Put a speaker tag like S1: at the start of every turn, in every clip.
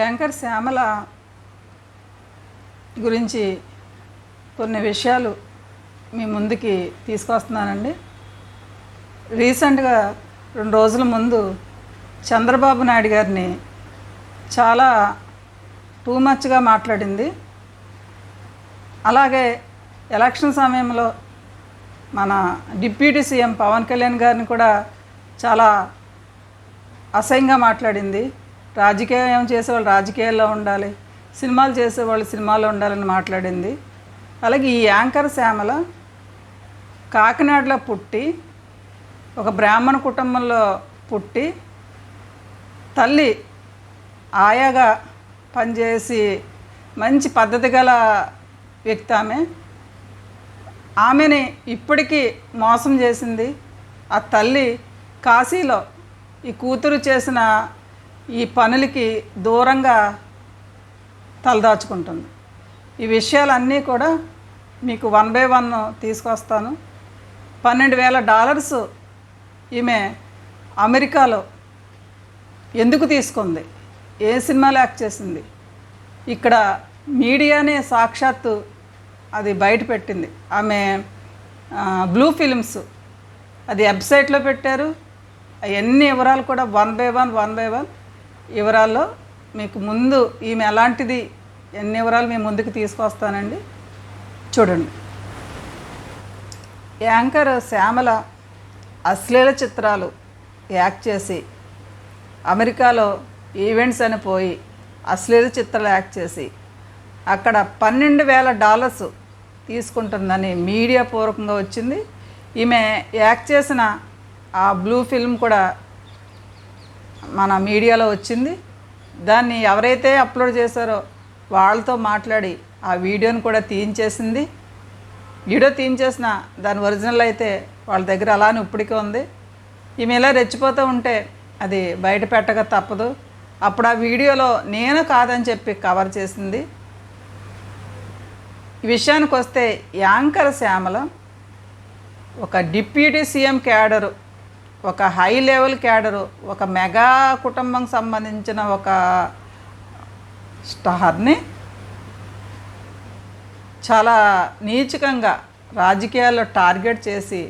S1: Anchor Shyamala గురించి కొన్ని విషయాలు మీ ముందుకి తీసుకొస్తున్నానండి. రీసెంట్గా రెండు రోజుల ముందు చంద్రబాబు నాయుడు గారిని చాలా టూ మచ్గా మాట్లాడింది. అలాగే ఎలక్షన్ సమయంలో మన డిప్యూటీ సీఎం పవన్ కళ్యాణ్ గారిని కూడా చాలా అసహ్యంగా మాట్లాడింది. రాజకీయం చేసేవాళ్ళు రాజకీయాల్లో ఉండాలి సినిమాలు చేసేవాళ్ళు సినిమాలో ఉండాలని మాట్లాడింది. అలాగే ఈ యాంకర్ శ్యామల కాకినాడలో పుట్టి ఒక బ్రాహ్మణ కుటుంబంలో పుట్టి తల్లి ఆయాగా పనిచేసి మంచి పద్ధతి గల వ్యక్తి ఆమె. ఆమెని ఇప్పటికీ మోసం చేసింది. ఆ తల్లి కాశీలో ఈ కూతురు చేసిన ఈ పనులకి దూరంగా తలదాచుకుంటుంది. ఈ విషయాలన్నీ కూడా మీకు వన్ బై వన్ తీసుకొస్తాను. పన్నెండు వేల డాలర్స్ ఈమె అమెరికాలో ఎందుకు తీసుకుంది? ఏ సినిమాలు యాక్ట్ చేసింది? ఇక్కడ మీడియానే సాక్షాత్తు అది బయట పెట్టింది. ఆమె బ్లూ ఫిలిమ్స్ అది వెబ్సైట్లో పెట్టారు. అవన్నీ వివరాలు కూడా one by one one by one వివరాల్లో మీకు ముందు ఈమె ఎలాంటిది ఎన్ని వివరాలు మేము ముందుకు తీసుకొస్తానండి చూడండి. యాంకర్ శ్యామల అశ్లీల చిత్రాలు యాక్ట్ చేసి అమెరికాలో ఈవెంట్స్ అని పోయి అశ్లీల చిత్రాలు యాక్ట్ చేసి అక్కడ పన్నెండు వేల డాలర్స్ తీసుకుంటుందని మీడియా పూర్వకంగా వచ్చింది. ఈమె యాక్ట్ చేసిన ఆ బ్లూ ఫిల్మ్ కూడా మన మీడియాలో వచ్చింది. దాన్ని ఎవరైతే అప్లోడ్ చేశారో వాళ్ళతో మాట్లాడి ఆ వీడియోని కూడా తీయించేసింది. వీడియో తీయించేసిన దాని ఒరిజినల్ అయితే వాళ్ళ దగ్గర అలానే ఇప్పటికే ఉంది. ఈమె ఇలా రెచ్చిపోతూ ఉంటే అది బయట పెట్టక తప్పదు. అప్పుడు ఆ వీడియోలో నేను కాదని చెప్పి కవర్ చేసింది. ఈ విషయానికి వస్తే యాంకర్ శ్యామల ఒక డిప్యూటీ సీఎం క్యాడరు ఒక హై లెవెల్ క్యాడరు ఒక మెగా కుటుంబం సంబంధించిన ఒక స్టార్ని చాలా నీచకంగా రాజకీయాల్లో టార్గెట్ చేసి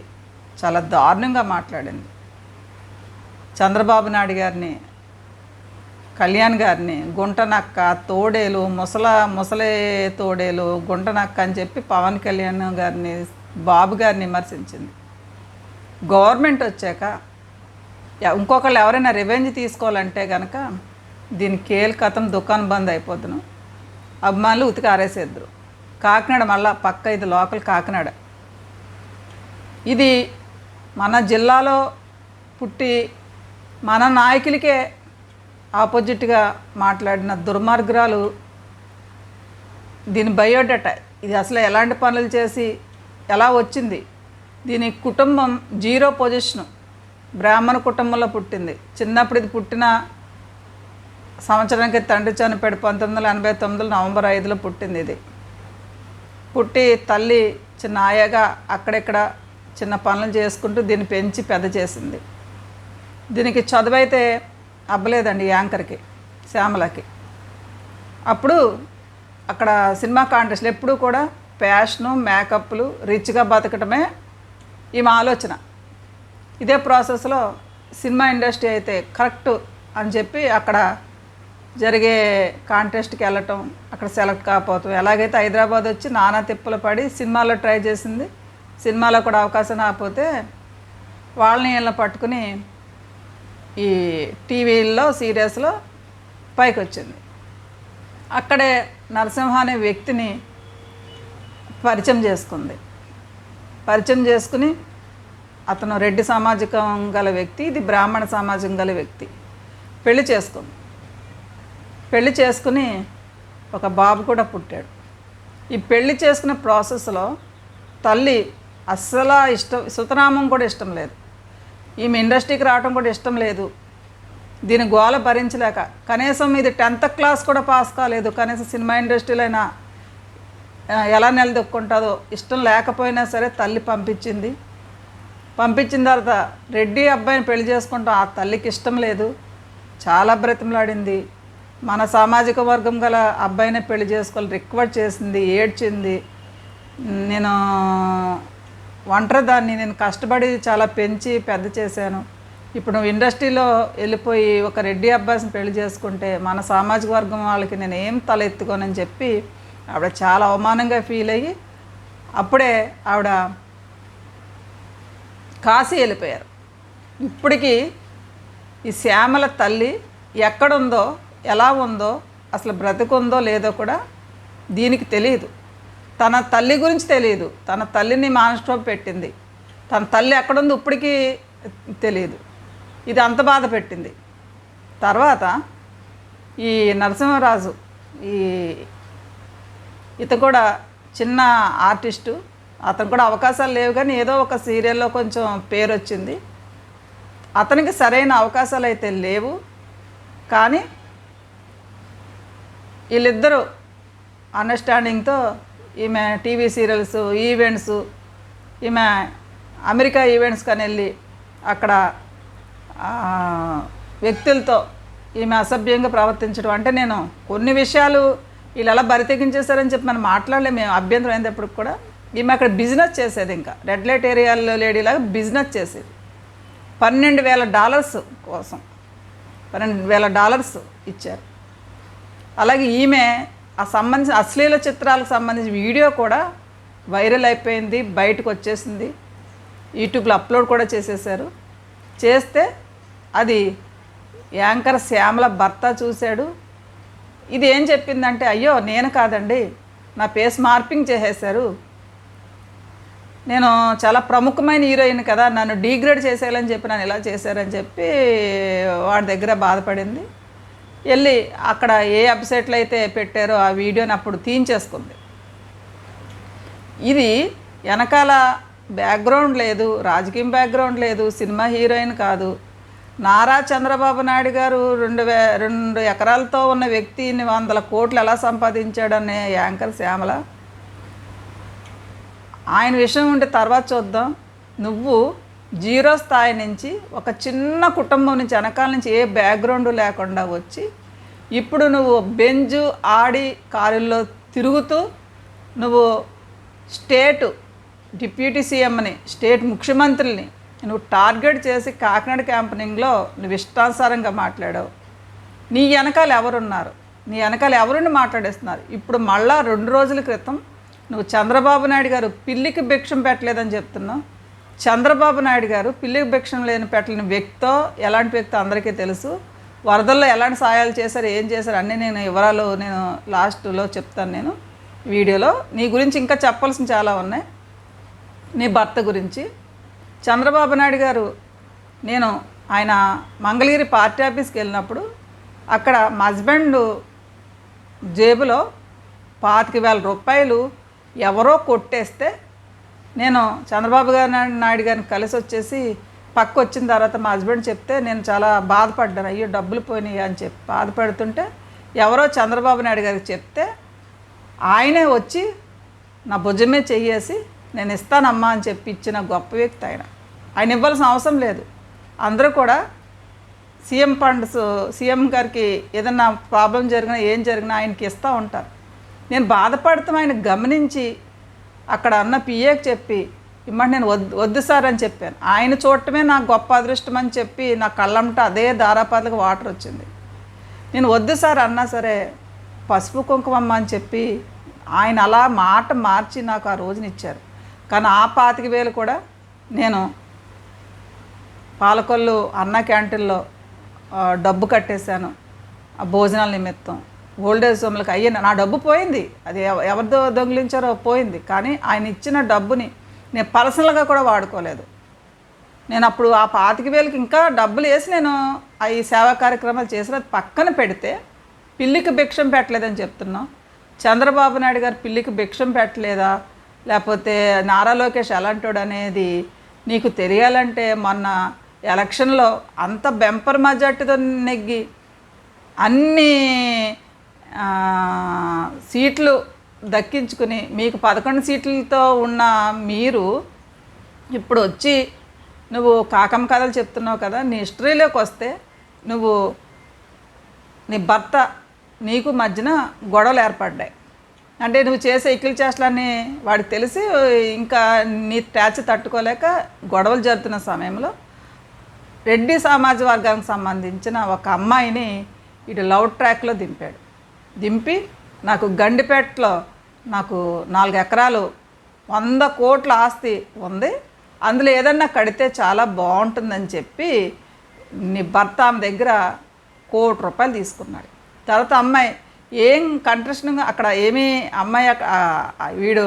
S1: చాలా దారుణంగా మాట్లాడింది. చంద్రబాబు నాయుడు గారిని కళ్యాణ్ గారిని గుంటనక్క తోడేలు ముసల ముసలే తోడేలు గుంటనక్క అని చెప్పి పవన్ కళ్యాణ్ గారిని బాబు గారిని విమర్శించింది. గవర్నమెంట్ వచ్చాక ఇంకొకళ్ళు ఎవరైనా రివెంజ్ తీసుకోవాలంటే కనుక దీని కేల్ కథం దుకాణం బంద్ అయిపోతును అభిమానులు ఉతికి ఆరేసేద్దరు. కాకినాడ మళ్ళా పక్క ఇది లోకల్ కాకినాడ. ఇది మన జిల్లాలో పుట్టి మన నాయకులకే ఆపోజిట్గా మాట్లాడిన దుర్మార్గురాలు దీని బయోడేటా. ఇది అసలు ఎలాంటి పనులు చేసి ఎలా వచ్చింది? దీని కుటుంబం జీరో పొజిషను. బ్రాహ్మణ కుటుంబంలో పుట్టింది. చిన్నప్పుడు ఇది పుట్టిన సంవత్సరానికి తండ్రి చనిపోయాడు. పంతొమ్మిది వందల ఎనభై తొమ్మిదిలో నవంబర్ ఐదులో పుట్టింది ఇది. పుట్టి తల్లి చిన్న ఆయాగా అక్కడెక్కడ చిన్న పనులు చేసుకుంటూ దీన్ని పెంచి పెద్ద చేసింది. దీనికి చదువు అయితే అవ్వలేదండి యాంకర్కి శ్యామలకి. అప్పుడు అక్కడ సినిమా కాంటెస్ట్లు ఎప్పుడూ కూడా ఫ్యాషను మేకప్లు రిచ్గా బతకటమే ఈమె ఆలోచన. ఇదే ప్రాసెస్లో సినిమా ఇండస్ట్రీ అయితే కరెక్ట్ అని చెప్పి అక్కడ జరిగే కాంటెస్ట్కి వెళ్ళటం అక్కడ సెలెక్ట్ కాకపోతాం ఎలాగైతే హైదరాబాద్ వచ్చి నానా తిప్పలు పడి సినిమాలో ట్రై చేసింది సినిమాలో కూడా అవకాశం రాకపోతే వాళ్ళని వీళ్ళని పట్టుకుని ఈ టీవీల్లో సీరియల్స్లో పైకి వచ్చింది. అక్కడే నరసింహ అనే వ్యక్తిని పరిచయం చేసుకుంది. పరిచయం చేసుకుని అతను రెడ్డి సామాజికం గల వ్యక్తి ఇది బ్రాహ్మణ సమాజం గల వ్యక్తి. పెళ్ళి చేసుకుంది. పెళ్ళి చేసుకుని ఒక బాబు కూడా పుట్టాడు. ఈ పెళ్ళి చేసుకునే ప్రాసెస్లో తల్లి అస్సలు ఇష్టం సుతనామం కూడా ఇష్టం లేదు. ఈమె ఇండస్ట్రీకి రావడం కూడా ఇష్టం లేదు. దీని గోల భరించలేక కనీసం ఇది టెన్త్ క్లాస్ కూడా పాస్ కాలేదు. కనీసం సినిమా ఇండస్ట్రీలో అయినా ఎలా నిలదొక్కుంటుందో ఇష్టం లేకపోయినా సరే తల్లి పంపించింది. పంపించిన తర్వాత రెడ్డి అబ్బాయిని పెళ్ళి చేసుకుంటాం ఆ తల్లికి ఇష్టం లేదు. చాలా బ్రతిమలాడింది. మన సామాజిక వర్గం గల అబ్బాయినే పెళ్ళి చేసుకోవాలి రిక్వెస్ట్ చేసింది ఏడ్చింది. నేను ఒంటరి దాన్ని నేను కష్టపడి చాలా పెంచి పెద్ద చేశాను. ఇప్పుడు నువ్వు ఇండస్ట్రీలో వెళ్ళిపోయి ఒక రెడ్డి అబ్బాయిని పెళ్ళి చేసుకుంటే మన సామాజిక వర్గం వాళ్ళకి నేను ఏం తల ఎత్తుకోనని చెప్పి ఆవిడ చాలా అవమానంగా ఫీల్ అయ్యి అప్పుడే ఆవిడ కాశీ వెళ్ళిపోయారు. ఇప్పటికీ ఈ శ్యామల తల్లి ఎక్కడుందో ఎలా ఉందో అసలు బ్రతుకుందో లేదో కూడా దీనికి తెలియదు. తన తల్లి గురించి తెలియదు. తన తల్లిని మానస్టోప్ పెట్టింది. తన తల్లి ఎక్కడుందో ఇప్పటికీ తెలియదు. ఇది అంత బాధ పెట్టింది. తర్వాత ఈ నరసింహరాజు ఈ ఇతను కూడా చిన్న ఆర్టిస్టు. అతను కూడా అవకాశాలు లేవు కానీ ఏదో ఒక సీరియల్లో కొంచెం పేరు వచ్చింది అతనికి సరైన అవకాశాలు అయితే లేవు. కానీ వీళ్ళిద్దరూ అండర్స్టాండింగ్తో ఈమె టీవీ సీరియల్స్ ఈవెంట్స్ ఈమె అమెరికా ఈవెంట్స్ కానీ వెళ్ళి అక్కడ వ్యక్తులతో ఈమె అసభ్యంగా ప్రవర్తించడం. అంటే నేను కొన్ని విషయాలు వీళ్ళు అలా బరి తెగించేశారని చెప్పి మనం మాట్లాడలేము మేము అభ్యంతరం అయినప్పటికి కూడా. ఈమె అక్కడ బిజినెస్ చేసేది ఇంకా. రెడ్ లైట్ ఏరియాలో లేడీలాగా బిజినెస్ చేసేది. పన్నెండు వేల డాలర్స్ కోసం. పన్నెండు వేల డాలర్స్ ఇచ్చారు. అలాగే ఈమె ఆ సంబంధించిన అశ్లీల చిత్రాలకు సంబంధించిన వీడియో కూడా వైరల్ అయిపోయింది బయటకు వచ్చేసింది. యూట్యూబ్లో అప్లోడ్ కూడా చేసేసారు. చేస్తే అది యాంకర్ శ్యామల భర్త చూశాడు. ఇది ఏం చెప్పిందంటే అయ్యో నేను కాదండి నా పేస్ మార్పింగ్ చేసేశారు. నేను చాలా ప్రముఖమైన హీరోయిన్ కదా నన్ను డీగ్రేడ్ చేసేయాలని చెప్పి నన్ను ఇలా చేశారని చెప్పి వాడి దగ్గర బాధపడింది. వెళ్ళి అక్కడ ఏ వెబ్సైట్లు అయితే పెట్టారో ఆ వీడియోని అప్పుడు తీయించేసుకుంది ఇది వెనకాల బ్యాక్గ్రౌండ్ లేదు రాజకీయం బ్యాక్గ్రౌండ్ లేదు సినిమా హీరోయిన్ కాదు నారా చంద్రబాబు నాయుడు గారు రెండు వే రెండు ఎకరాలతో ఉన్న వ్యక్తిని వందల కోట్లు ఎలా సంపాదించాడనే యాంకర్ శ్యామల? ఆయన విషయం ఉంటే తర్వాత చూద్దాం. నువ్వు జీరో స్థాయి నుంచి ఒక చిన్న కుటుంబం నుంచి వెనకాల నుంచి ఏ బ్యాక్గ్రౌండ్ లేకుండా వచ్చి ఇప్పుడు నువ్వు బెంజు ఆడి కారుల్లో తిరుగుతూ నువ్వు స్టేటు డిప్యూటీ సీఎంని స్టేట్ ముఖ్యమంత్రుల్ని నువ్వు టార్గెట్ చేసి కాకినాడ క్యాంపెనింగ్లో నువ్వు ఇష్టానుసారంగా మాట్లాడావు. నీ వెనకాల ఎవరున్నారు? నీ వెనకాల ఎవరుని మాట్లాడేస్తున్నారు? ఇప్పుడు మళ్ళా రెండు రోజుల క్రితం నువ్వు చంద్రబాబు నాయుడు గారు పిల్లికి భిక్షం పెట్టలేదని చెప్తున్నావు. చంద్రబాబు నాయుడు గారు పిల్లికి భిక్షం లేని పెట్టలేని వ్యక్తితో ఎలాంటి వ్యక్తి అందరికీ తెలుసు. వరదల్లో ఎలాంటి సాయాలు చేశారు ఏం చేశారు అన్నీ నేను వివరాలు నేను లాస్ట్లో చెప్తాను నేను వీడియోలో. నీ గురించి ఇంకా చెప్పాల్సిన చాలా ఉన్నాయి. నీ భర్త గురించి. చంద్రబాబు నాయుడు గారు నేను ఆయన మంగళగిరి పార్టీ ఆఫీస్కి వెళ్ళినప్పుడు అక్కడ మా హస్బెండ్ జేబులో పాతిక వేల రూపాయలు ఎవరో కొట్టేస్తే నేను చంద్రబాబు గారు నాయుడు గారిని కలిసి వచ్చేసి పక్క వచ్చిన తర్వాత మా హస్బెండ్ చెప్తే నేను చాలా బాధపడ్డాను. అయ్యో డబ్బులు పోయినాయి అని చెప్పి బాధపడుతుంటే ఎవరో చంద్రబాబు నాయుడు గారికి చెప్తే ఆయనే వచ్చి నా భుజమే చెయ్యేసి నేను ఇస్తానమ్మా అని చెప్పి ఇచ్చిన గొప్ప వ్యక్తి ఆయన. ఆయన ఇవ్వాల్సిన అవసరం లేదు. అందరూ కూడా సీఎం ఫండ్స్ సీఎం గారికి ఏదన్నా ప్రాబ్లం జరిగినా ఏం జరిగినా ఆయనకి ఇస్తూ ఉంటారు. నేను బాధపడతాం ఆయన గమనించి అక్కడ అన్న పిఏకి చెప్పి ఇమ్మంటే నేను వద్దు వద్దు సార్ అని చెప్పాను. ఆయన చూడటమే నాకు గొప్ప అదృష్టం అని చెప్పి నా కళ్ళంట అదే ధారాపాతలకు వాటర్ వచ్చింది. నేను వద్దు సార్ అన్నా సరే పసుపు కుంకుమమ్మ అని చెప్పి ఆయన అలా మాట మార్చి నాకు ఆ రోజునిచ్చారు. కానీ ఆ పాతిక వేలు కూడా నేను పాలకొల్లు అన్న క్యాంటీన్లో డబ్బు కట్టేశాను. ఆ భోజనాల నిమిత్తం. ఓల్డేజ్ హోమ్లకు అయ్యాను నా డబ్బు పోయింది. అది ఎవరిదో దొంగిలించారో పోయింది. కానీ ఆయన ఇచ్చిన డబ్బుని నేను పర్సనల్గా కూడా వాడుకోలేదు. నేను అప్పుడు ఆ పాతిక వేలకి ఇంకా డబ్బులు వేసి నేను ఆ ఈ సేవా కార్యక్రమాలు చేసిన పక్కన పెడితే పిల్లికి భిక్షం పెట్టలేదని చెప్తున్నాం. చంద్రబాబు నాయుడు గారు పిల్లికి భిక్షం పెట్టలేదా? లేకపోతే నారా లోకేష్ ఎలాంటోడు అనేది నీకు తెలియాలంటే మొన్న ఎలక్షన్లో అంత బెంపర్ మెజార్టీతో నెగ్గి అన్ని సీట్లు దక్కించుకుని మీకు పదకొండు సీట్లతో ఉన్న మీరు ఇప్పుడు వచ్చి నువ్వు కాకమ్మ కథలు చెప్తున్నావు కదా నీ హిస్టరీలోకి వస్తే నువ్వు నీ భర్త నీకు మధ్యన గొడవలు ఏర్పడ్డాయి. అంటే నువ్వు చేసే ఇకిలి చేష్టలని వాడికి తెలిసి ఇంకా నీ ట్యాచ్ తట్టుకోలేక గొడవలు జరుగుతున్న సమయంలో రెడ్డి సమాజ వర్గానికి సంబంధించిన ఒక అమ్మాయిని ఇటు లవ్ ట్రాక్లో దింపాడు. దింపి నాకు గండిపేటలో నాకు నాలుగు ఎకరాలు వంద కోట్ల ఆస్తి ఉంది. అందులో ఏదన్నా కడితే చాలా బాగుంటుందని చెప్పి నీ భర్త ఆమె దగ్గర కోటి రూపాయలు తీసుకున్నాడు. తర్వాత అమ్మాయి ఏం కంట్రషన్ అక్కడ ఏమీ అమ్మాయి వీడు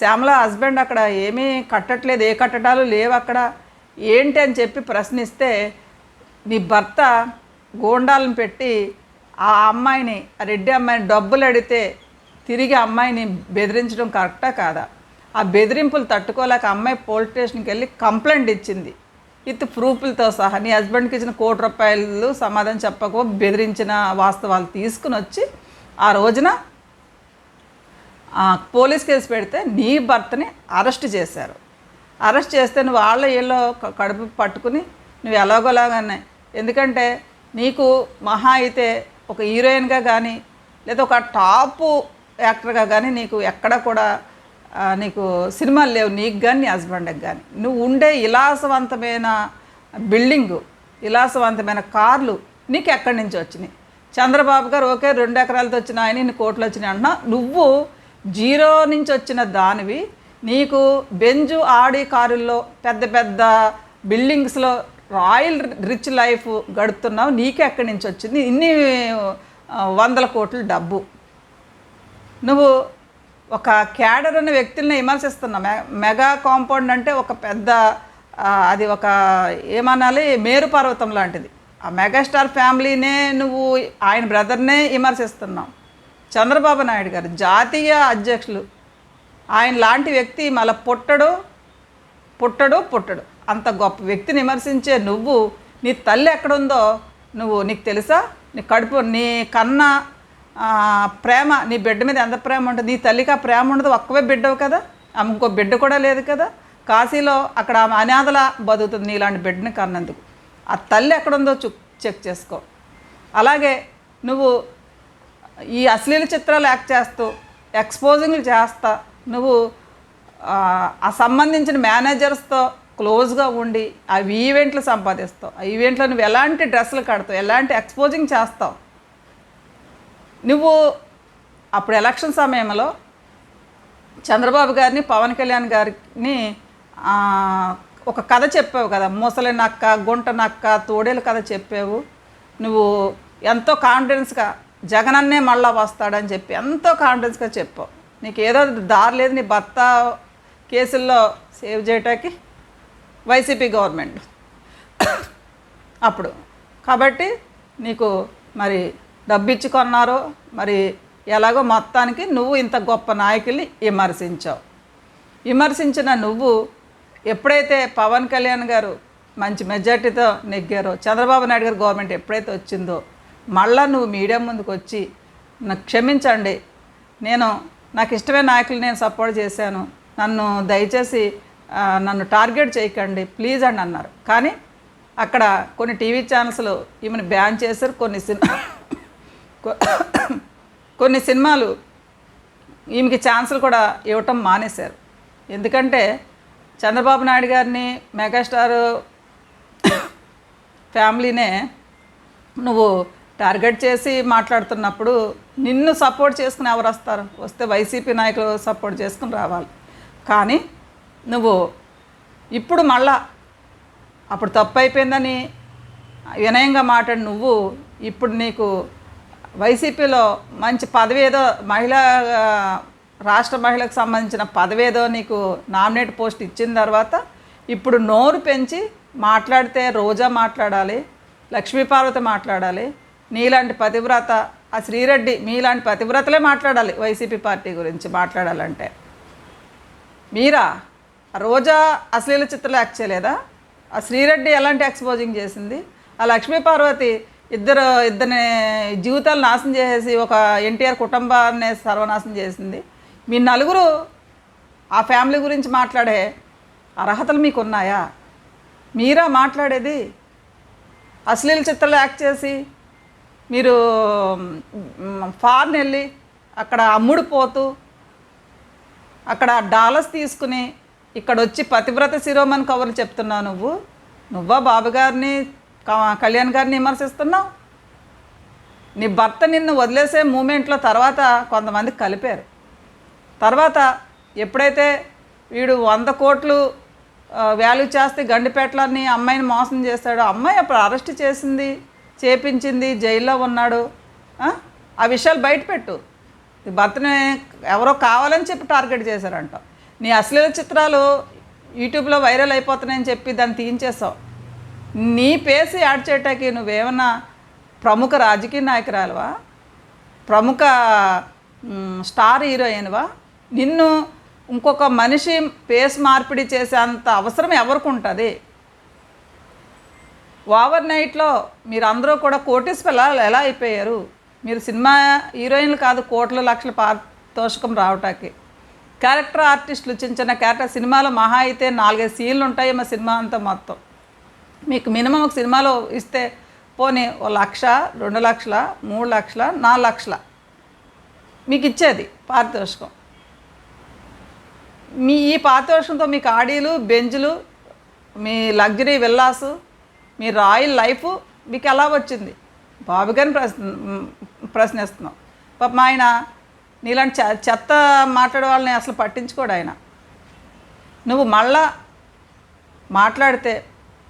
S1: శ్యామల హస్బెండ్ అక్కడ ఏమీ కట్టట్లేదు ఏ కట్టడాలు లేవు అక్కడ. ఏంటి అని చెప్పి ప్రశ్నిస్తే నీ భర్త గోండాలను పెట్టి ఆ అమ్మాయిని ఆ రెడ్డి అమ్మాయిని డబ్బులు అడిగితే తిరిగి అమ్మాయిని బెదిరించడం కరెక్టా కాదా? ఆ బెదిరింపులు తట్టుకోలేక అమ్మాయి పోలీస్ స్టేషన్కి వెళ్ళి కంప్లైంట్ ఇచ్చింది. విత్ ప్రూఫ్లతో సహా. నీ హస్బెండ్కి ఇచ్చిన కోటి రూపాయలు సమాధానం చెప్పక బెదిరించిన వాస్తవాలు తీసుకుని వచ్చి ఆ రోజున పోలీస్ కేసు పెడితే నీ భర్తని అరెస్ట్ చేశారు. అరెస్ట్ చేస్తే నువ్వు వాళ్ళ వీళ్ళు కడుపు పట్టుకుని నువ్వు ఎలాగోలాగానే. ఎందుకంటే నీకు మహా అయితే ఒక హీరోయిన్గా కానీ లేదా ఒక టాప్ యాక్టర్గా కానీ నీకు ఎక్కడ కూడా నీకు సినిమాలు లేవు. నీకు కానీ నీ హస్బెండ్కి కానీ నువ్వు ఉండే విలాసవంతమైన బిల్డింగు విలాసవంతమైన కార్లు నీకు ఎక్కడి నుంచి వచ్చినాయి? చంద్రబాబు గారు ఓకే రెండు ఎకరాలతో వచ్చిన ఆయన ఇన్ని కోట్లు వచ్చినాయి అంటున్నా నువ్వు జీరో నుంచి వచ్చిన దానివి నీకు బెంజు ఆడి కారుల్లో పెద్ద పెద్ద బిల్డింగ్స్లో రాయల్ రిచ్ లైఫ్ గడుపుతున్నావు. నీకే ఎక్కడి నుంచి వచ్చింది? ఇన్ని వందల కోట్ల డబ్బు. నువ్వు ఒక క్యాడర్ అనే వ్యక్తుల్ని విమర్శిస్తున్నావు. మె మెగా కాంపౌండ్ అంటే ఒక పెద్ద అది ఒక ఏమనాలి? మేరు పర్వతం లాంటిది. ఆ మెగాస్టార్ ఫ్యామిలీనే నువ్వు ఆయన బ్రదర్నే విమర్శిస్తున్నావు. చంద్రబాబు నాయుడు గారు జాతీయ అధ్యక్షులు. ఆయన లాంటి వ్యక్తి మళ్ళీ పుట్టడు పుట్టడు పుట్టడు. అంత గొప్ప వ్యక్తిని విమర్శించే నువ్వు నీ తల్లి ఎక్కడుందో నువ్వు నీకు తెలుసా? నీ కడుపు నీ కన్న ప్రేమ నీ బిడ్డ మీద ఎంత ప్రేమ ఉంటుంది? నీ తల్లికి ఆ ప్రేమ ఉండదు ఒక్కవే బిడ్డవు కదా? ఆమె ఇంకో బిడ్డ కూడా లేదు కదా? కాశీలో అక్కడ ఆమె అనాథల బతుకుతుంది నీలాంటి బిడ్డని కన్నందుకు. ఆ తల్లి ఎక్కడుందో చు చెక్ చేసుకో. అలాగే నువ్వు ఈ అశ్లీల చిత్రాలు యాక్ట్ చేస్తూ ఎక్స్పోజింగ్లు చేస్తా నువ్వు ఆ, సంబంధించిన మేనేజర్స్తో క్లోజ్గా ఉండి అవి ఈవెంట్లు సంపాదిస్తావు. ఆ ఈవెంట్లో నువ్వు ఎలాంటి డ్రెస్సులు కడతావు? ఎలాంటి ఎక్స్పోజింగ్ చేస్తావు? నువ్వు అప్పుడు ఎలక్షన్ సమయంలో చంద్రబాబు గారిని పవన్ కళ్యాణ్ గారిని ఒక కథ చెప్పావు కదా ముసలి నక్క గుంట నక్క తోడేలు కథ చెప్పావు. నువ్వు ఎంతో కాన్ఫిడెన్స్గా జగనన్నే మళ్ళా వస్తాడని చెప్పి ఎంతో కాన్ఫిడెన్స్గా చెప్పావు. నీకు ఏదో దారి లేదు నీ భర్త కేసుల్లో సేవ్ చేయటానికి వైసీపీ గవర్నమెంట్. అప్పుడు. కాబట్టి నీకు మరి డబ్బు ఇచ్చి కొన్నారో మరి ఎలాగో మొత్తానికి నువ్వు ఇంత గొప్ప నాయకుల్ని విమర్శించావు. విమర్శించిన నువ్వు ఎప్పుడైతే పవన్ కళ్యాణ్ గారు మంచి మెజార్టీతో నెగ్గారో చంద్రబాబు నాయుడు గారు గవర్నమెంట్ ఎప్పుడైతే వచ్చిందో మళ్ళా నువ్వు మీడియా ముందుకు వచ్చి నాకు క్షమించండి నేను నాకు ఇష్టమైన నాయకులు నేను సపోర్ట్ చేశాను. నన్ను దయచేసి నన్ను టార్గెట్ చేయకండి ప్లీజ్ అని అన్నారు. కానీ అక్కడ కొన్ని టీవీ ఛానల్స్లో ఈమెను బ్యాన్ చేశారు. కొన్ని సినిమా కొన్ని సినిమాలు ఈమెకి ఛాన్సులు కూడా ఇవ్వటం మానేశారు. ఎందుకంటే చంద్రబాబు నాయుడు గారిని మెగాస్టార్ ఫ్యామిలీనే నువ్వు టార్గెట్ చేసి మాట్లాడుతున్నప్పుడు నిన్ను సపోర్ట్ చేసుకుని ఎవరు వస్తారు? వస్తే వైసీపీ నాయకులు సపోర్ట్ చేసుకుని రావాలి. కానీ నువ్వు ఇప్పుడు మళ్ళా అప్పుడు తప్పు అయిపోయిందని వినయంగా మాట్లాడి నువ్వు ఇప్పుడు నీకు వైసీపీలో మంచి పదవి ఏదో మహిళా రాష్ట్ర మహిళకు సంబంధించిన పదవి ఏదో నీకు నామినేట్ పోస్ట్ ఇచ్చిన తర్వాత ఇప్పుడు నోరు పెంచి మాట్లాడితే రోజా మాట్లాడాలి లక్ష్మీపార్వతి మాట్లాడాలి నీలాంటి పతివ్రత ఆ శ్రీరెడ్డి మీలాంటి పతివ్రతలే మాట్లాడాలి వైసీపీ పార్టీ గురించి మాట్లాడాలంటే. మీరా? రోజా అశ్లీల చిత్రాలు యాక్ట్ చేయలేదా? ఆ శ్రీరెడ్డి ఎలాంటి ఎక్స్పోజింగ్ చేసింది? ఆ లక్ష్మీ పార్వతి ఇద్దరు ఇద్దరిని జీవితాలు నాశనం చేసేసి ఒక ఎన్టీఆర్ కుటుంబాన్ని సర్వనాశనం చేసింది. మీ నలుగురు ఆ ఫ్యామిలీ గురించి మాట్లాడే అర్హతలు మీకు ఉన్నాయా మీరా మాట్లాడేది? అశ్లీల చిత్రాలు యాక్ట్ చేసి మీరు ఫారెన్ వెళ్ళి అక్కడ అమ్ముడు పోతూ అక్కడ డాలర్స్ తీసుకుని ఇక్కడ వచ్చి పతివ్రత శిరోమణి కవర్లు చెప్తున్నావు నువ్వు. నువ్వా బాబు గారిని క- కళ్యాణ్ గారిని విమర్శిస్తున్నావు? నీ భర్త నిన్ను వదిలేసే మూమెంట్లో తర్వాత కొంతమంది కలిపారు. తర్వాత ఎప్పుడైతే వీడు వంద కోట్లు వాల్యూ చేస్తే గండిపేటలని అమ్మాయిని మోసం చేశాడు అమ్మాయి అప్పుడు అరెస్ట్ చేసింది. చేపించింది జైల్లో ఉన్నాడు. ఆ? విషయాలు బయటపెట్టు నీ భర్తని ఎవరో కావాలని చెప్పి టార్గెట్ చేశారంట. నీ అశ్లీల చిత్రాలు యూట్యూబ్లో వైరల్ అయిపోతున్నాయని చెప్పి దాన్ని తీయించేసావు నీ పేసి యాడ్ చేయటానికి నువ్వేమన్నా ప్రముఖ రాజకీయ నాయకురాలువా? ప్రముఖ స్టార్ హీరోయిన్వా? నిన్ను ఇంకొక మనిషి పేస్ మార్పిడి చేసేంత అవసరం ఎవరికి ఉంటుంది? ఓవర్ నైట్లో మీరు అందరూ కూడా కోటీస్ పిల్లలు ఎలా అయిపోయారు? మీరు సినిమా హీరోయిన్లు కాదు కోట్ల లక్షల పారితోషికం రావటానికి. క్యారెక్టర్ ఆర్టిస్టులు చిన్న చిన్న క్యారెక్టర్ సినిమాలో మహా అయితే నాలుగైదు సీన్లు ఉంటాయి మా సినిమా అంతా మొత్తం. మీకు మినిమం ఒక సినిమాలో ఇస్తే పోనీ ఓ లక్ష రెండు లక్షల మూడు లక్షల నాలుగు లక్షల. మీకు ఇచ్చేది పారితోషికం. మీ ఈ పారితోషికంతో మీకు ఆడీలు బెంజులు మీ లగ్జరీ విల్లాసు మీ రాయల్ లైఫ్ మీకు ఎలా వచ్చింది? బాబు గారిని ప్రశ్న ప్రశ్నిస్తున్నాం. పాపం ఆయన నీలాంటి చె- చెత్త మాట్లాడే వాళ్ళని అసలు పట్టించుకోడు ఆయన. నువ్వు మళ్ళా మాట్లాడితే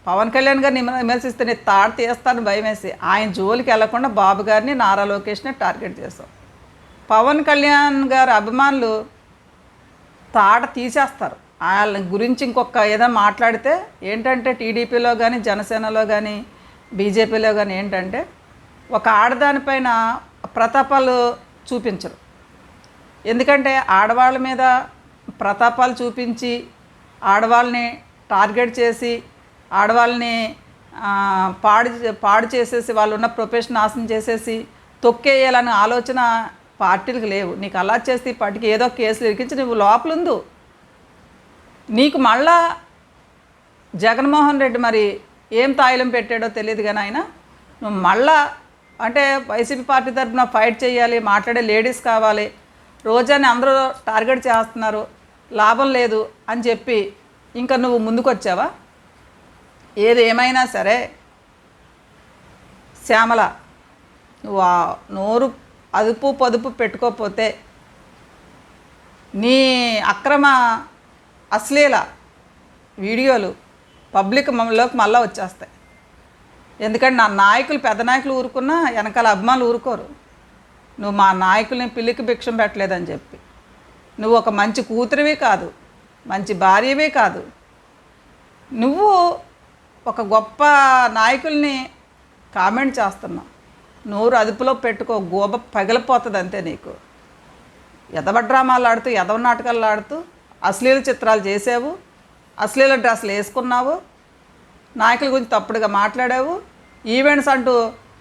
S1: పవన్ కళ్యాణ్ గారిని విమర్శిస్తే నేను తాడు తీస్తాను భయమేసి ఆయన జోలికి వెళ్ళకుండా బాబు గారిని నారా లోకేష్ని టార్గెట్ చేస్తాం పవన్ కళ్యాణ్ గారి అభిమానులు తాట తీసేస్తారు. వాళ్ళ గురించి ఇంకొక ఏదైనా మాట్లాడితే ఏంటంటే టీడీపీలో కానీ జనసేనలో కానీ బీజేపీలో కానీ ఏంటంటే ఒక ఆడదానిపైన ప్రతాపాలు చూపించరు. ఎందుకంటే ఆడవాళ్ళ మీద ప్రతాపాలు చూపించి ఆడవాళ్ళని టార్గెట్ చేసి ఆడవాళ్ళని పాడు పాడు చేసేసి వాళ్ళు ఉన్న ప్రొఫెషన్ నాశనం చేసేసి తొక్కేయాలనే ఆలోచన పార్టీలకు లేవు. నీకు అలా చేస్తే ఈ పార్టీకి ఏదో కేసులు ఇరికించి నువ్వు లోపల నీకు మళ్ళా జగన్మోహన్ రెడ్డి మరి ఏం తాయిలం పెట్టాడో తెలియదు కానీ ఆయన. నువ్వు మళ్ళా అంటే వైసీపీ పార్టీ తరఫున ఫైట్ చేయాలి మాట్లాడే లేడీస్ కావాలి రోజాని అందరూ టార్గెట్ చేస్తున్నారు లాభం లేదు అని చెప్పి ఇంకా నువ్వు ముందుకొచ్చావా? ఏది ఏమైనా సరే. శ్యామల నువ్వు ఆ నోరు అదుపు పొదుపు పెట్టుకోకపోతే నీ అక్రమ అశ్లీల వీడియోలు పబ్లిక్ మమ్మల్లోకి మళ్ళీ వచ్చేస్తాయి. ఎందుకంటే నా నాయకులు పెద్ద నాయకులు ఊరుకున్నా వెనకాల అభిమానులు ఊరుకోరు. నువ్వు మా నాయకుల్ని పిల్లికి భిక్షం పెట్టలేదని చెప్పి. నువ్వు ఒక మంచి కూతురివి కాదు మంచి భార్యవే కాదు. నువ్వు ఒక గొప్ప నాయకుల్ని కామెంట్ చేస్తున్నావు నోరు అదుపులో పెట్టుకో గోబ పగిలిపోతుంది అంతే నీకు. ఎదవ డ్రామాలు ఆడుతూ ఎదవ నాటకాలు ఆడుతూ అశ్లీల చిత్రాలు చేసావు అశ్లీల డ్రెస్సులు వేసుకున్నావు నాయకుల గురించి తప్పుడుగా మాట్లాడావు ఈవెంట్స్ అంటూ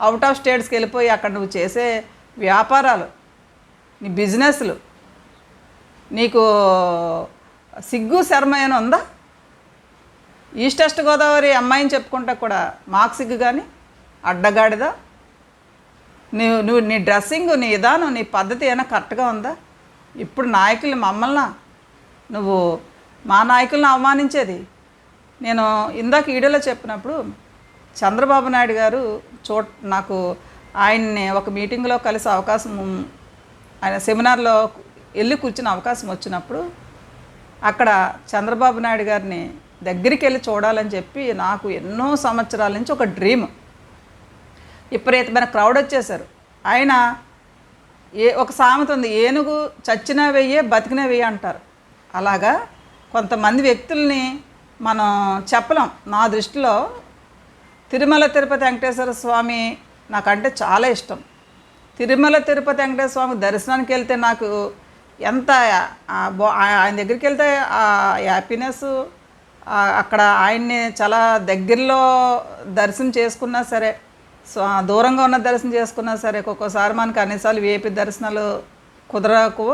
S1: అవుట్ ఆఫ్ స్టేట్స్కి వెళ్ళిపోయి అక్కడ నువ్వు చేసే వ్యాపారాలు నీ బిజినెస్లు నీకు సిగ్గు శర్మ ఏమైనా ఉందా? ఈస్ట్ వెస్ట్ గోదావరి అమ్మాయిని చెప్పుకుంటా కూడా మాకు సిగ్గు కానీ అడ్డగాడిదా? నువ్వు నువ్వు నీ డ్రెస్సింగ్ నీ విధానం నీ పద్ధతి ఏమైనా కరెక్ట్గా ఉందా? ఇప్పుడు నాయకులు మమ్మల్ని నువ్వు మా నాయకులను అవమానించేది? నేను ఇందాక వీడియోలో చెప్పినప్పుడు చంద్రబాబు నాయుడు గారు చో నాకు ఆయన్ని ఒక మీటింగ్లో కలిసే అవకాశం ఆయన సెమినార్లో వెళ్ళి కూర్చున్న అవకాశం వచ్చినప్పుడు అక్కడ చంద్రబాబు నాయుడు గారిని దగ్గరికి వెళ్ళి చూడాలని చెప్పి నాకు ఎన్నో సంవత్సరాల నుంచి ఒక డ్రీమ్. విపరీతమైన క్రౌడ్ వచ్చేసారు ఆయన ఏ ఒక సామెత ఉంది ఏనుగు చచ్చినా వెయ్యే బతికినా వెయ్యి అంటారు. అలాగా కొంతమంది వ్యక్తుల్ని మనం చెప్పలేం. నా దృష్టిలో తిరుమల తిరుపతి వెంకటేశ్వర స్వామి నాకంటే చాలా ఇష్టం. తిరుమల తిరుపతి వెంకటేశ్వర స్వామి దర్శనానికి వెళ్తే నాకు ఎంత ఆ ఆయన దగ్గరికి వెళ్తే ఆ హ్యాపీనెస్ అక్కడ ఆయన్ని చాలా దగ్గరలో దర్శనం చేసుకున్నా సరే దూరంగా ఉన్న దర్శనం చేసుకున్నా సరే ఒక్కొక్కసారి మనకు అన్నిసార్లు వేపి దర్శనాలు కుదరకు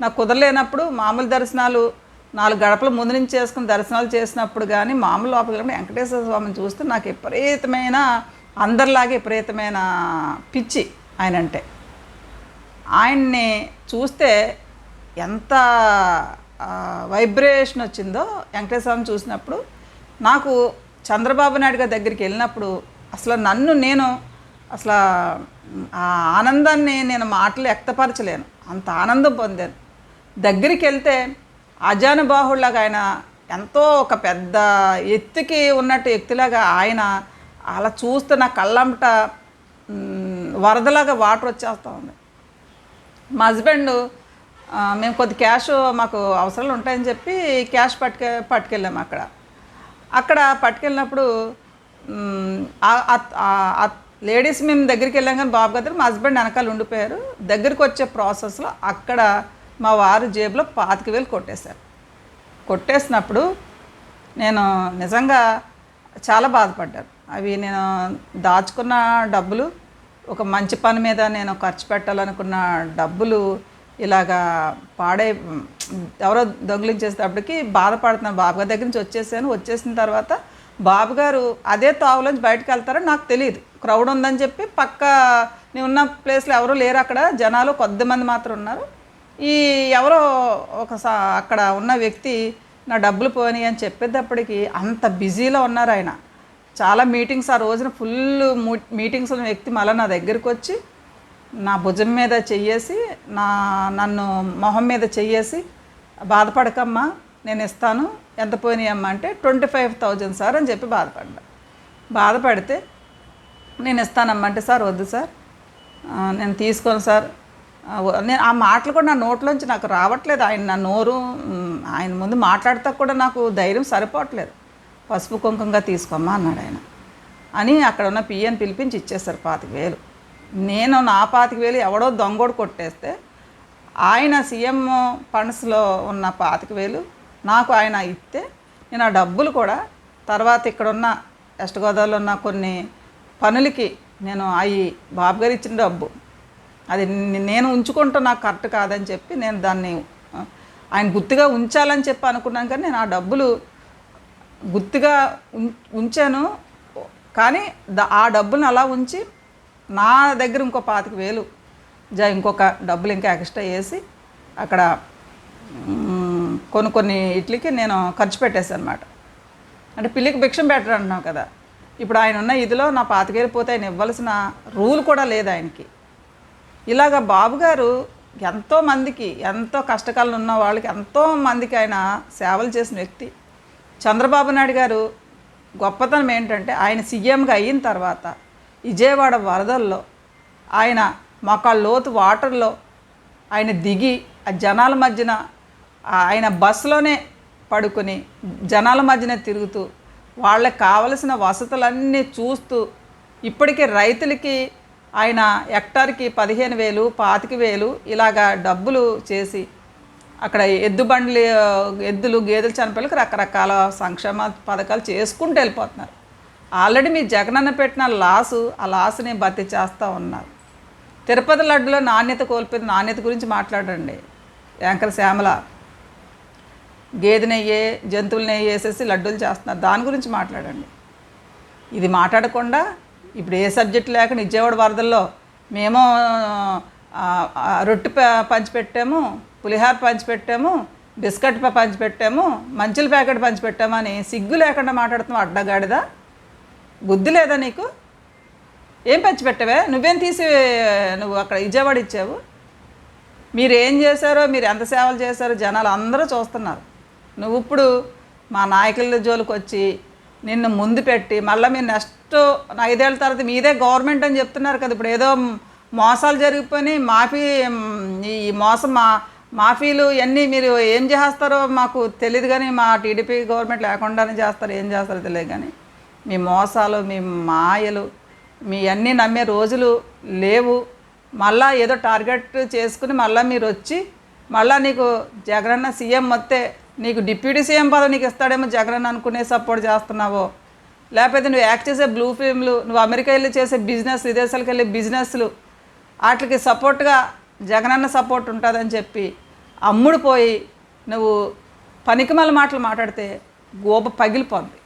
S1: నాకు కుదరలేనప్పుడు మామూలు దర్శనాలు నాలుగు గడపల ముందు నుంచి చేసుకుని దర్శనాలు చేసినప్పుడు కానీ మామూలు లోపలికి వెంకటేశ్వర స్వామిని చూస్తే నాకు విపరీతమైన అందరిలాగే విపరీతమైన పిచ్చి ఆయన అంటే ఆయన్ని చూస్తే ఎంత వైబ్రేషన్ వచ్చిందో వెంకటేశ్వర స్వామి చూసినప్పుడు నాకు చంద్రబాబు నాయుడు గారి దగ్గరికి వెళ్ళినప్పుడు అసలు నన్ను నేను అసలు ఆ ఆనందాన్ని నేను మాటలు వ్యక్తపరచలేను. అంత ఆనందం పొందాను. దగ్గరికి వెళ్తే అజానుబాహుళ్ళాగా ఆయన ఎంతో ఒక పెద్ద ఎత్తుకి ఉన్నట్టు ఎత్తులాగా ఆయన అలా చూస్తే కళ్ళంట వరదలాగా వాటర్ వచ్చేస్తూ ఉంది. మా హస్బెండ్ మేము కొద్ది క్యాష్ మాకు అవసరాలు ఉంటాయని చెప్పి క్యాష్ పట్టుకె పట్టుకెళ్ళాము అక్కడ. అక్కడ పట్టుకెళ్ళినప్పుడు లేడీస్ మేము దగ్గరికి వెళ్ళాం కానీ బాబు గారు మా హస్బెండ్ వెనకాల ఉండిపోయారు. దగ్గరికి వచ్చే ప్రాసెస్లో అక్కడ మా వారు జేబులో పాతిక వేలు కొట్టేశారు. కొట్టేసినప్పుడు నేను నిజంగా చాలా బాధపడ్డాను. అవి నేను దాచుకున్న డబ్బులు ఒక మంచి పని మీద నేను ఖర్చు పెట్టాలనుకున్న డబ్బులు ఇలాగా పాడే ఎవరో దొంగిలించేసేటప్పటికి బాధపడుతున్నాను బాబు గారి దగ్గర నుంచి వచ్చేసాను. వచ్చేసిన తర్వాత బాబుగారు అదే తావులోంచి బయటకు వెళ్తారో నాకు తెలియదు. క్రౌడ్ ఉందని చెప్పి పక్క నేను ఉన్న ప్లేస్లో ఎవరు లేరు అక్కడ. జనాలు కొద్దిమంది మాత్రం ఉన్నారు. ఈ ఎవరో ఒకసా అక్కడ ఉన్న వ్యక్తి నా డబ్బులు పోని అని చెప్పేటప్పటికి అంత బిజీలో ఉన్నారు ఆయన. చాలా మీటింగ్స్ ఆ రోజున ఫుల్ మీటింగ్స్ ఉన్న వ్యక్తి మళ్ళీ నా దగ్గరికి వచ్చి నా భుజం మీద చెయ్యేసి నా నన్ను మొహం మీద చెయ్యేసి బాధపడకమ్మా నేను ఇస్తాను ఎంత పోయినాయమ్మా అంటే ట్వంటీ ఫైవ్ థౌజండ్ సార్ అని చెప్పి బాధపడ్డా. బాధపడితే నేను ఇస్తానమ్మా అంటే సార్ వద్దు సార్. నేను తీసుకోను సార్. నేను ఆ మాటలు కూడా నా నోట్లోంచి నాకు రావట్లేదు. ఆయన నా నోరు ఆయన ముందు మాట్లాడితే కూడా నాకు ధైర్యం సరిపోవట్లేదు. పసుపు కుంకుమగా తీసుకోమ్మా అన్నాడు ఆయన. అని అక్కడ ఉన్న పిఎన్ పిలిపించి ఇచ్చేస్తారు పాతిక వేలు. నేను నా పాతిక వేలు ఎవడో దొంగోడు కొట్టేస్తే ఆయన సీఎం ఫండ్స్లో ఉన్న పాతిక వేలు నాకు ఆయన ఇస్తే నేను ఆ డబ్బులు కూడా తర్వాత ఇక్కడ ఉన్న వెస్ట్ గోదావరిలో ఉన్న కొన్ని పనులకి నేను అవి బాబు గారు ఇచ్చిన డబ్బు అది నేను ఉంచుకుంటూ నాకు కరెక్ట్ కాదని చెప్పి నేను దాన్ని ఆయన గుర్తుగా ఉంచాలని చెప్పి అనుకున్నాను కానీ నేను ఆ డబ్బులు గుర్తుగా ఉం- ఉంచాను. కానీ ఆ డబ్బును అలా ఉంచి నా దగ్గర ఇంకో పాతిక వేలు జా ఇంకొక డబ్బులు ఇంకా ఎక్స్ట్రా వేసి అక్కడ కొన్ని కొన్ని ఇట్లకి నేను ఖర్చు పెట్టేశాను అనమాట అంటే పిల్లికి భిక్షం పెట్టరు అంటున్నావు కదా. ఇప్పుడు ఆయన ఉన్న ఇదిలో నా పాతికేలు పోతే ఆయన ఇవ్వాల్సిన రూల్ కూడా లేదు ఆయనకి. ఇలాగ బాబుగారు ఎంతోమందికి ఎంతో మందికి ఎంతో కష్టకాలం ఉన్న వాళ్ళకి ఎంతో మందికి ఆయన సేవలు చేసిన వ్యక్తి. చంద్రబాబు నాయుడు గారు గొప్పతనం ఏంటంటే ఆయన సీఎంగా అయిన తర్వాత విజయవాడ వరదల్లో ఆయన మొక్కళ్ళ లోతు వాటర్లో ఆయన దిగి ఆ జనాల మధ్యన ఆయన బస్సులోనే పడుకొని జనాల మధ్యన తిరుగుతూ వాళ్ళకి కావలసిన వసతులన్నీ చూస్తూ ఇప్పటికే రైతులకి ఆయన హెక్టార్కి పదిహేను వేలు పాతిక వేలు ఇలాగా డబ్బులు చేసి అక్కడ ఎద్దు బండ్లు ఎద్దులు గేదెలు చనిపోయి రకరకాల సంక్షేమ పథకాలు చేసుకుంటూ వెళ్ళిపోతున్నారు. ఆల్రెడీ మీ జగనన్న పెట్టిన లాసు ఆ లాసుని భర్తీ చేస్తూ ఉన్నారు. తిరుపతి లడ్డులో నాణ్యత కోల్పోయింది నాణ్యత గురించి మాట్లాడండి. యాంకర్ శ్యామల గేదె నెయ్యే జంతువుల నెయ్యి వేసేసి లడ్డూలు చేస్తున్నారు. దాని గురించి మాట్లాడండి. ఇది మాట్లాడకుండా ఇప్పుడు ఏ సబ్జెక్ట్ లేకుండా విజయవాడ వరదల్లో మేము రొట్టె ప- పంచిపెట్టాము పులిహార పంచిపెట్టాము బిస్కెట్ పంచిపెట్టాము మంచుల ప్యాకెట్ పంచిపెట్టాము అని సిగ్గు లేకుండా మాట్లాడుతున్నావు అడ్డగాడిదా? బుద్ధి లేదా నీకు? ఏం పంచిపెట్టావే? నువ్వేం తీసి నువ్వు అక్కడ విజయవాడ ఇచ్చావు? మీరు ఏం చేశారో మీరు ఎంత సేవలు చేశారో జనాలు అందరూ చూస్తున్నారు. నువ్వు ఇప్పుడు మా నాయకుల జోలికి వచ్చి నిన్ను ముందు పెట్టి మళ్ళీ మీరు నెక్స్ట్ ఐదేళ్ళ తర్వాత మీదే గవర్నమెంట్ అని చెప్తున్నారు కదా ఇప్పుడు ఏదో మోసాలు జరిగిపోయి మాఫీ ఈ మోసం మా మాఫీలు ఇవన్నీ మీరు ఏం చేస్తారో మాకు తెలియదు కానీ మా టీడీపీ గవర్నమెంట్ లేకుండానే చేస్తారు ఏం చేస్తారో తెలియదు కానీ మీ మోసాలు మీ మాయలు మీ అన్నీ నమ్మే రోజులు లేవు. మళ్ళా ఏదో టార్గెట్ చేసుకుని మళ్ళీ మీరు వచ్చి మళ్ళీ నీకు జగనన్న సీఎం వస్తే నీకు డిప్యూటీ సీఎం పదవి నీకు ఇస్తాడేమో జగన్ అనుకునే సపోర్ట్ చేస్తున్నావో? లేకపోతే నువ్వు యాక్ట్ చేసే బ్లూ ఫిల్మ్లు నువ్వు అమెరికా వెళ్ళి చేసే బిజినెస్ విదేశాలకు వెళ్ళే బిజినెస్లు వాటికి సపోర్ట్గా జగనన్న సపోర్ట్ ఉంటుందని చెప్పి అమ్ముడు పోయి నువ్వు పనికిమాల మాటలు మాట్లాడితే గోప పగిలిపోద్ది.